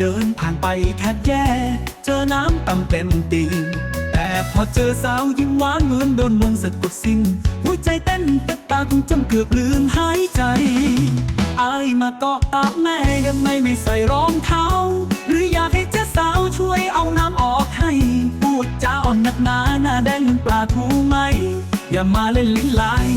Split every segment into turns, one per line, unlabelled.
เดินผ่านไปแค่แย่ เจอน้ำต่ำเต็มตีนแต่พอเจอสาวยิ้มหวานเหมือนโดนมนต์สะกดสิ้นหัวใจเต้นตะตาคงจนเกือบลืมหายใจอายมาเกาะตาแม่ยังไม่ไม่ใส่รองเท้า หรืออยากให้เจ้าสาวช่วยเอาน้ำออกให้ พูดจาอ่อนนักหนาหน้าแดงเหมือนปลาทูไหม อย่ามาเล่นลิ้นลาย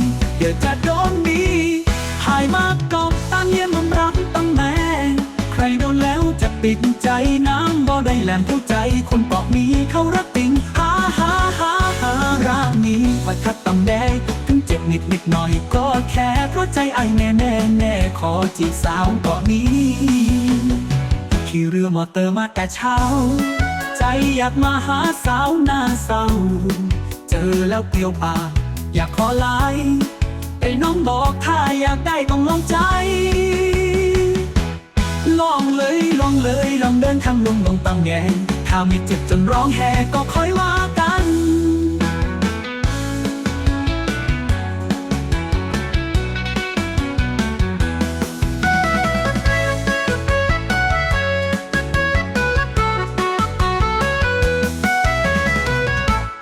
ปิดใจน้ำบ่ได้แหลมเข้ใจ คนเกาะนี้เขารักติงฮ่าฮ่าฮ่าฮ่ารักนี้วัดคัดตำแดงถึงเจ็บนิดนิดหน่อยก็แค่เพราะใจไอแน่แน่แน่ขอจีบสาวเกาะนี้ขี่เรือมอเตอร์มาแต่เช้า ใจอยากมาหาสาวหน้าเศร้า เจอแล้วเปลี่ยวปากอยากขอไลน์ไอ้น้องบอกถ้าอยากได้ต้องลองใจ ลองเดินทางลงลงตังแงถ้าไม่เจ็บจนร้องแหก็ค่อยว่ากัน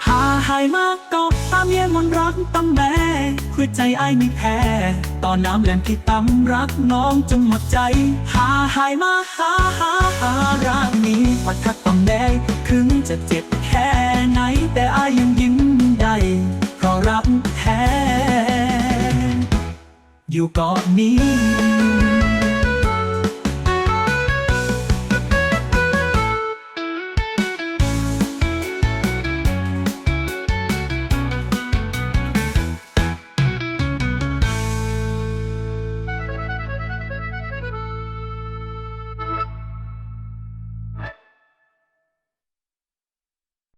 หาหายมากก็ตามเยี่ยมันรักตั้งแม่หัวใจไอ้ายไม่แพ้ ตอนน้ำแหลมที่ตำรักน้องจนหมดใจ หาหายมาหาหา กนี้วัดทักต้องแดงถึงจะเจ็บแค่ไหน แต่อายยังยิ้มได้เพราะรับแทนอยู่เกาะนี้